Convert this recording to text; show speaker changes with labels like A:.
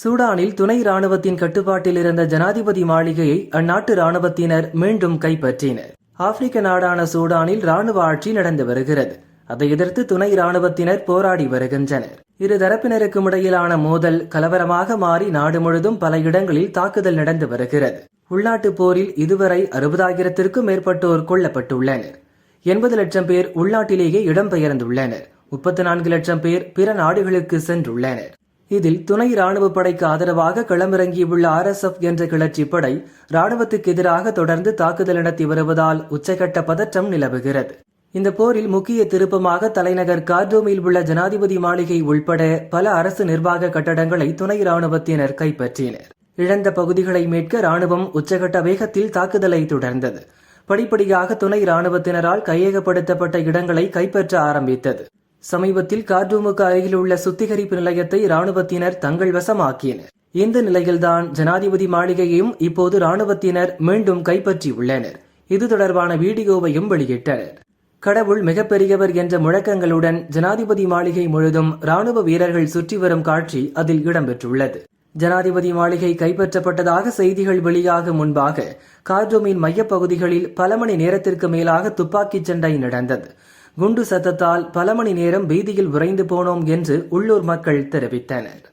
A: சூடானில் துணை ராணுவத்தின் கட்டுப்பாட்டில் இருந்த ஜனாதிபதி மாளிகையை அந்நாட்டு ராணுவத்தினர் மீண்டும் கைப்பற்றினர். ஆப்பிரிக்க நாடான சூடானில் ராணுவ ஆட்சி நடந்து வருகிறது. அதை எதிர்த்து துணை ராணுவத்தினர் போராடி வருகின்றனர். இரு தரப்பினருக்கும் இடையிலான மோதல் கலவரமாக மாறி நாடு முழுதும் பல இடங்களில் தாக்குதல் நடந்து வருகிறது. உள்நாட்டுப் போரில் இதுவரை அறுபதாயிரத்திற்கும் மேற்பட்டோர் கொல்லப்பட்டுள்ளனர். எண்பது லட்சம் பேர் உள்நாட்டிலேயே இடம்பெயர்ந்துள்ளனர். முப்பத்தி நான்கு லட்சம் பேர் பிற நாடுகளுக்கு சென்றுள்ளனர். இதில் துணை ராணுவ படைக்கு ஆதரவாக களமிறங்கியுள்ள ஆர்எஸ்எஃப் என்ற கிளர்ச்சி படை ராணுவத்துக்கு எதிராக தொடர்ந்து தாக்குதல் நடத்தி வருவதால் உச்சகட்ட பதற்றம் நிலவுகிறது. இந்த போரில் முக்கிய திருப்பமாக தலைநகர் கார்டோமில் உள்ள ஜனாதிபதி மாளிகை உள்பட பல அரசு நிர்வாக கட்டடங்களை துணை ராணுவத்தினர் கைப்பற்றினர். இழந்த பகுதிகளை மீட்க ராணுவம் உச்சகட்ட வேகத்தில் தாக்குதலை தொடர்ந்தது. படிப்படியாக துணை ராணுவத்தினரால் கையகப்படுத்தப்பட்ட இடங்களை கைப்பற்ற ஆரம்பித்தது. சமீபத்தில் கார்டூமுக்கு அருகில் உள்ள சுத்திகரிப்பு நிலையத்தை ராணுவத்தினர் தங்கள் வசமாக்கினர். இந்த நிலையில்தான் ஜனாதிபதி மாளிகையையும் இப்போது ராணுவத்தினர் மீண்டும் கைப்பற்றியுள்ளனர். இது தொடர்பான வீடியோவையும் வெளியிட்டனர். கடவுள் மிகப்பெரியவர் என்ற முழக்கங்களுடன் ஜனாதிபதி மாளிகை முழுதும் ராணுவ வீரர்கள் சுற்றி வரும் காட்சி அதில் இடம்பெற்றுள்ளது. ஜனாதிபதி மாளிகை கைப்பற்றப்பட்டதாக செய்திகள் வெளியாக முன்பாக கார்டூமின் மையப்பகுதிகளில் பல மணி நேரத்திற்கு மேலாக துப்பாக்கிச் சண்டை நடந்தது. குண்டு சத்தத்தால் பல மணி நேரம் பீதியில் உறைந்து போனோம் என்று உள்ளூர் மக்கள் தெரிவித்தனர்.